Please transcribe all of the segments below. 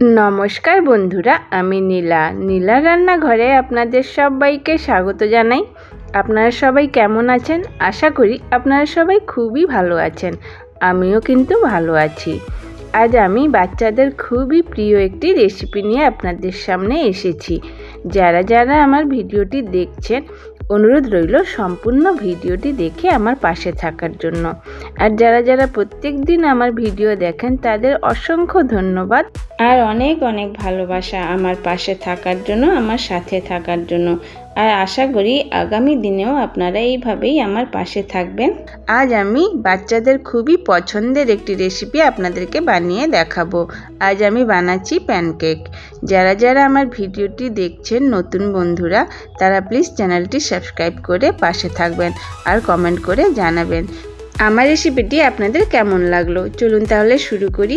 নমস্কার বন্ধুরা, আমি নীলা। নীলা রান্নাঘরে আপনাদের সবাইকে স্বাগত জানাই। আপনারা সবাই কেমন আছেন? আশা করি আপনারা সবাই খুবই ভালো আছেন। আমিও কিন্তু ভালো আছি। আজ আমি বাচ্চাদের খুবই প্রিয় একটি রেসিপি নিয়ে আপনাদের সামনে এসেছি। যারা যারা আমার ভিডিওটি দেখছেন অনুরোধ রইল সম্পূর্ণ ভিডিওটি দেখে আমার পাশে থাকার জন্য। আর যারা যারা প্রত্যেক দিন আমার ভিডিও দেখেন, তাদের অসংখ্য ধন্যবাদ। আর অনেক অনেক ভালোবাসা আমার পাশে থাকার জন্য, আমার সাথে থাকার জন্য। আর আশা করি আগামী দিনেও আপনারা এইভাবেই আমার পাশে থাকবেন। আজ আমি বাচ্চাদের খুবই পছন্দের একটি রেসিপি আপনাদেরকে বানিয়ে দেখাবো। আজ আমি বানাচ্ছি প্যানকেক যারা যারা আমার ভিডিওটি দেখছেন নতুন বন্ধুরা, তারা প্লিজ চ্যানেলটি সাবস্ক্রাইব করে পাশে থাকবেন আর কমেন্ট করে জানাবেন। আমার রেসিপিটি আপনাদের কেমন লাগল? চলুন তাহলে শুরু করি।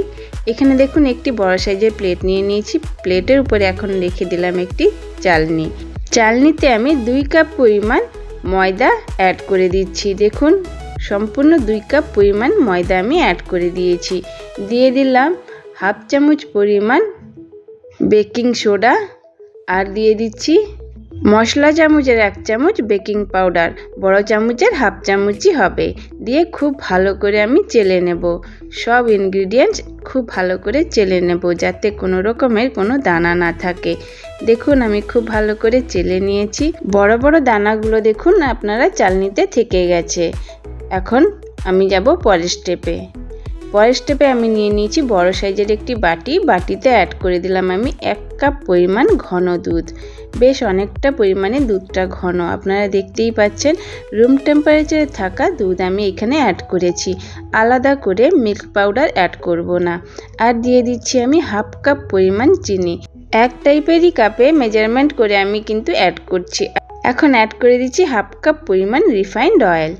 এখানে দেখুন একটি বড় সাইজের প্লেট নিয়ে নিয়েছি। প্লেটের উপরে এখন রেখে দিলাম একটি চালনি। চালনিতে আমি দুই কাপ পরিমাণ ময়দা অ্যাড করে দিচ্ছি। দেখুন, সম্পূর্ণ দুই কাপ পরিমাণ ময়দা আমি অ্যাড করে দিয়েছি। দিয়ে দিলাম হাফ চামচ পরিমাণ বেকিং সোডা আর দিয়ে দিচ্ছি মশলা চামচের এক চামচ বেকিং পাউডার, বড় চামচের হাফ চামচই হবে। দিয়ে খুব ভালো করে আমি চেলে নেব। সব ইনগ্রিডিয়েন্টস খুব ভালো করে চেলে নেব যাতে কোনো রকমের কোনো দানা না থাকে। দেখুন, আমি খুব ভালো করে চেলে নিয়েছি। বড় বড় দানাগুলো দেখুন, আপনারা চালনিতে থেকে গেছে। এখন আমি যাব পরের স্টেপে পরের স্টেপে আমি নিয়ে নিয়েছি বড় সাইজের একটি বাটি। বাটিতে অ্যাড করে দিলাম আমি এক কাপ পরিমাণ ঘন দুধ। বেশ অনেকটা পরিমাণে দুধটা ঘন। আপনারা দেখতেই পাচ্ছেন রুম টেম্পারেচারে থাকা দুধ আমি এখানে অ্যাড করেছি। আলাদা করে মিল্ক পাউডার অ্যাড করব না। আর দিয়ে দিচ্ছি আমি হাফ কাপ পরিমাণ চিনি। এক টাইপেরই কাপে মেজারমেন্ট করে আমি কিন্তু অ্যাড করছি। এখন অ্যাড করে দিচ্ছি হাফ কাপ পরিমাণ রিফাইন্ড অয়েল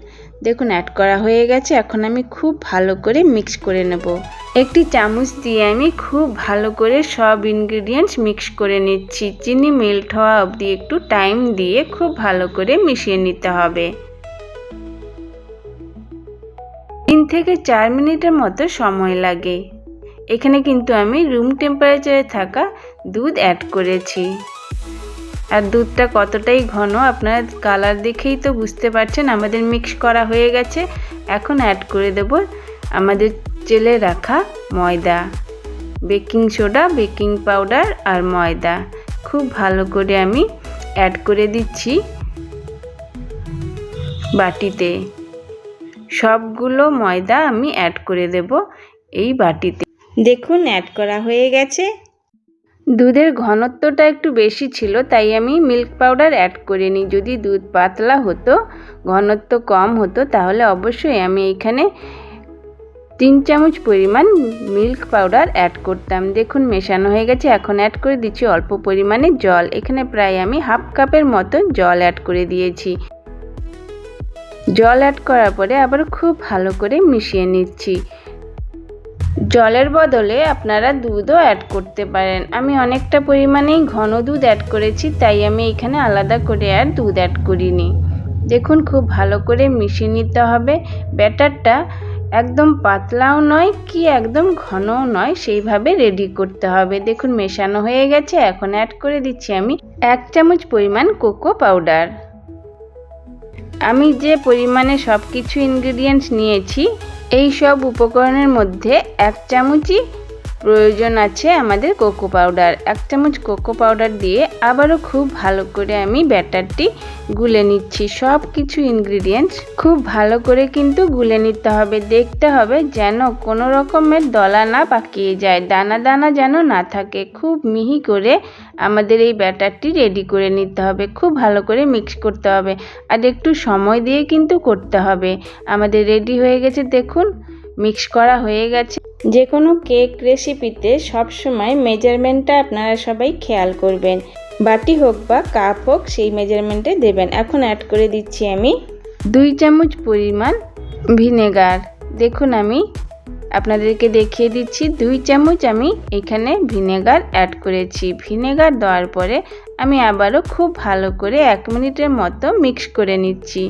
দেখুন অ্যাড করা হয়ে গেছে। এখন আমি খুব ভালো করে মিক্স করে নেব। একটি চামচ দিয়ে আমি খুব ভালো করে সব ইনগ্রিডিয়েন্টস মিক্স করে নিচ্ছি চিনি মেল্ট হওয়া অবধি একটু টাইম দিয়ে খুব ভালো করে মিশিয়ে নিতে হবে। তিন থেকে চার মিনিটের মতো সময় লাগে। এখানে কিন্তু আমি রুম টেম্পারেচারে থাকা দুধ অ্যাড করেছি। আর দুধটা কতটাই ঘন, আপনারা কালার দেখেই তো বুঝতে পারছেন, আমাদের মিক্স করা হয়ে গেছে। এখন অ্যাড করে দেব আমাদের চেলে রাখা ময়দা। বেকিং সোডা, বেকিং পাউডার আর ময়দা। খুব ভালো করে আমি অ্যাড করে দিচ্ছি বাটিতে। সবগুলো ময়দা আমি অ্যাড করে দেব এই বাটিতে। দেখুন অ্যাড করা হয়ে গেছে। দুধের ঘনত্বটা একটু বেশি ছিল, তাই আমি মিল্ক পাউডার অ্যাড করিনি। যদি দুধ পাতলা হতো, ঘনত্ব কম হতো, তাহলে অবশ্যই আমি এখানে তিন চামচ পরিমাণ মিল্ক পাউডার অ্যাড করতাম। দেখুন, মেশানো হয়ে গেছে, এখন অ্যাড করে দিচ্ছি অল্প পরিমাণে জল। এখানে প্রায় আমি হাফ কাপের মতো জল অ্যাড করে দিয়েছি। জল অ্যাড করার পরে আবার খুব ভালো করে মিশিয়ে নিচ্ছি। জলের বদলে আপনারা দুধও অ্যাড করতে পারেন। আমি অনেকটা পরিমাণেই ঘন দুধ অ্যাড করেছি, তাই আমি এখানে আলাদা করে আর দুধ অ্যাড করিনি। দেখুন, খুব ভালো করে মিশিয়ে নিতে হবে। ব্যাটারটা একদম পাতলাও নয়, কি একদম ঘনও নয়, সেইভাবে রেডি করতে হবে। দেখুন, মেশানো হয়ে গেছে, এখন অ্যাড করে দিচ্ছি আমি এক চামচ পরিমাণ কোকো পাউডার। আমি যে পরিমাণে সব কিছু ইনগ্রিডিয়েন্টস নিয়েছি এই সব উপকরণের মধ্যে এক চামচই প্রয়োজন আছে আমাদের কোকো পাউডার। এক চামচ কোকো পাউডার দিয়ে আবারও খুব ভালো করে আমি ব্যাটারটি গুলে নিচ্ছি। সব কিছু ইনগ্রিডিয়েন্টস খুব ভালো করে কিন্তু গুলে নিতে হবে। দেখতে হবে যেন কোনো রকমের দলা না পাকিয়ে যায়, দানা দানা যেন না থাকে। খুব মিহি করে আমাদের এই ব্যাটারটি রেডি করে নিতে হবে। খুব ভালো করে মিক্স করতে হবে। আর একটু সময় দিয়ে কিন্তু করতে হবে। আমাদের রেডি হয়ে গেছে, দেখুন। মিক্স করা হয়ে গেছে। যে কোনো কেক রেসিপিতে সবসময় মেজারমেন্টটা আপনারা সবাই খেয়াল করবেন। বাটি হোক বা কাপ হোক, সেই মেজারমেন্টে দেবেন। এখন অ্যাড করে দিচ্ছি আমি দুই চামচ পরিমাণ ভিনেগার। দেখুন আমি আপনাদেরকে দেখিয়ে দিচ্ছি, দুই চামচ আমি এখানে ভিনেগার অ্যাড করেছি। ভিনেগার দেওয়ার পরে আমি আবারও খুব ভালো করে এক মিনিটের মতো মিক্স করে নিচ্ছি।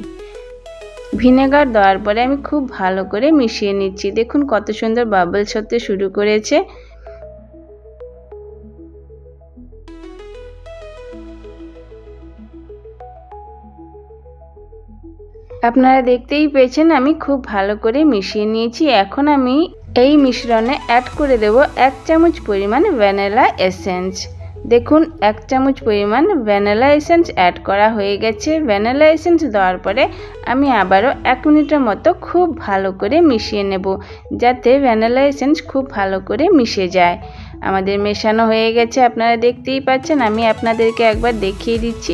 ভিনেগার দেওয়ার পরে আমি খুব ভালো করে মিশিয়ে নিচ্ছি। দেখুন কত সুন্দর বাবল হতে শুরু করেছে। আপনারা দেখতেই পেয়েছেন আমি খুব ভালো করে মিশিয়ে নিয়েছি। এখন আমি এই মিশ্রণে অ্যাড করে দেব এক চামচ পরিমাণ ভ্যানিলা এসেন্স দেখুন, এক চামচ পরিমাণ ভ্যানিলা এসেন্স অ্যাড করা হয়ে গেছে। ভ্যানিলা এসেন্স দেওয়ার পরে আমি আবারও এক মিনিটের মতো খুব ভালো করে মিশিয়ে নেব, যাতে ভ্যানিলা এসেন্স খুব ভালো করে মিশে যায়। আমাদের মেশানো হয়ে গেছে, আপনারা দেখতেই পাচ্ছেন, আমি আপনাদেরকে একবার দেখিয়ে দিচ্ছি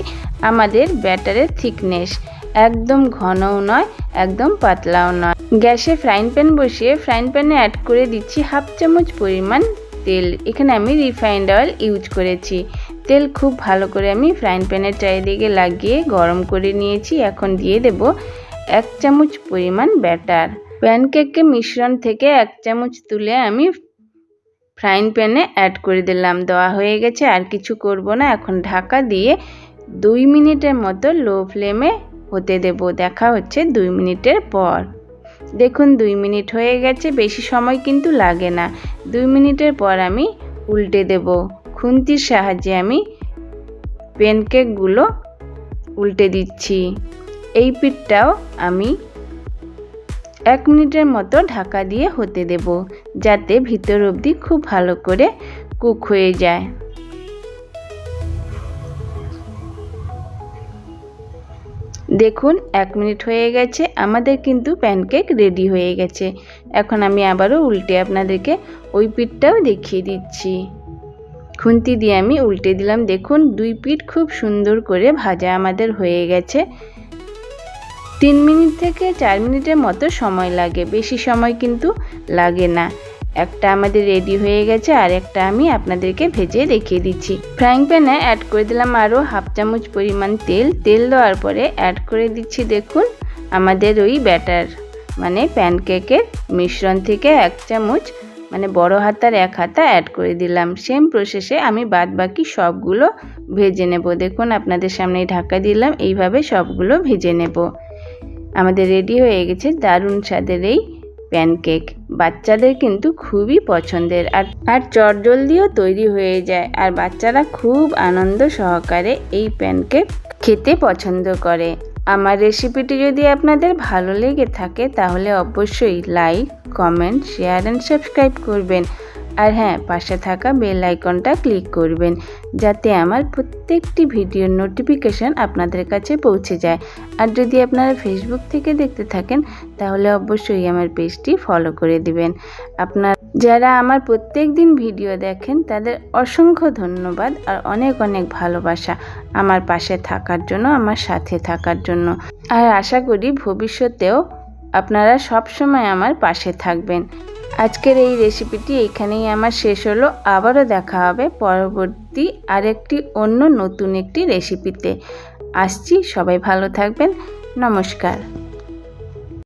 আমাদের ব্যাটারের থিকনেস। একদম ঘনও নয়, একদম পাতলাও নয়। গ্যাসে ফ্রাইং প্যান বসিয়ে ফ্রাইং প্যানে অ্যাড করে দিচ্ছি হাফ চামচ পরিমাণ তেল। এখানে আমি রিফাইন্ড অয়েল ইউজ করেছি। তেল খুব ভালো করে আমি ফ্রাইং প্যানের চারিদিকে লাগিয়ে গরম করে নিয়েছি। এখন দিয়ে দেব এক চামচ পরিমাণ ব্যাটার প্যানকেকের মিশ্রণ থেকে এক চামচ তুলে আমি ফ্রাইং প্যানে অ্যাড করে দিলাম। দেওয়া হয়ে গেছে, আর কিছু করব না। এখন ঢাকা দিয়ে দুই মিনিটের মতো লো ফ্লেমে হতে দেব। দেখা হচ্ছে দুই মিনিটের পর। দেখুন, দুই মিনিট হয়ে গেছে, বেশি সময় কিন্তু লাগে না। দুই মিনিটের পর আমি উল্টে দেব। খুন্তির সাহায্যে আমি প্যানকেকগুলো উল্টে দিচ্ছি। এই পিঠটাও আমি এক মিনিটের মতো ঢাকা দিয়ে হতে দেব, যাতে ভিতর অবধি খুব ভালো করে কুক হয়ে যায়। দেখুন, এক মিনিট হয়ে গেছে, আমাদের কিন্তু প্যানকেক রেডি হয়ে গেছে। এখন আমি আবারও উল্টে আপনাদেরকে ওই পিঠটাও দেখিয়ে দিচ্ছি। খুন্তি দিয়ে আমি উল্টে দিলাম। দেখুন, দুই পিঠ খুব সুন্দর করে ভাজা আমাদের হয়ে গেছে। তিন মিনিট থেকে চার মিনিটের মতো সময় লাগে। বেশি সময় কিন্তু লাগে না। একটা আমাদের রেডি হয়ে গেছে আর একটা আমি আপনাদেরকে ভেজে দেখিয়ে দিচ্ছি। ফ্রাইং প্যানে অ্যাড করে দিলাম আরও হাফ চামচ পরিমাণ তেল। তেল দেওয়ার পরে অ্যাড করে দিচ্ছি দেখুন আমাদের ওই ব্যাটার মানে প্যানকেকের মিশ্রণ থেকে এক চামচ মানে বড় হাতার এক হাতা অ্যাড করে দিলাম। সেম প্রসেসে আমি বাদ বাকি সবগুলো ভেজে নেব। দেখুন আপনাদের সামনে ঢাকা দিলাম, এইভাবে সবগুলো ভেজে নেব। আমাদের রেডি হয়ে গেছে, দারুণ স্বাদের এই প্যানকেক বাচ্চাদের কিন্তু খুবই পছন্দের আর আর চটজলদিও তৈরি হয়ে যায়। আর বাচ্চারা খুব আনন্দ সহকারে এই প্যানকেক খেতে পছন্দ করে। আমার রেসিপিটি যদি আপনাদের ভালো লেগে থাকে, তাহলে অবশ্যই like, comment, share and subscribe করবেন। আর হ্যাঁ পাশে থাকা বেল আইকনটা ক্লিক করবেন, যাতে আমার প্রত্যেকটি ভিডিওর নোটিফিকেশান আপনাদের কাছে পৌঁছে যায়। আর যদি আপনারা ফেসবুক থেকে দেখতে থাকেন, তাহলে অবশ্যই আমার পেজটি ফলো করে দিবেন। আপনার, যারা আমার প্রত্যেক দিন ভিডিও দেখেন, তাদের অসংখ্য ধন্যবাদ আর অনেক অনেক ভালোবাসা আমার পাশে থাকার জন্য, আমার সাথে থাকার জন্য। আর আশা করি ভবিষ্যতেও আপনারা সব সময় আমার পাশে থাকবেন। আজকের এই রেসিপিটি এইখানেই আমার শেষ হলো। আবারও দেখা হবে পরবর্তী আরেকটি, অন্য নতুন একটি রেসিপিতে আসছি, সবাই ভালো থাকবেন। নমস্কার।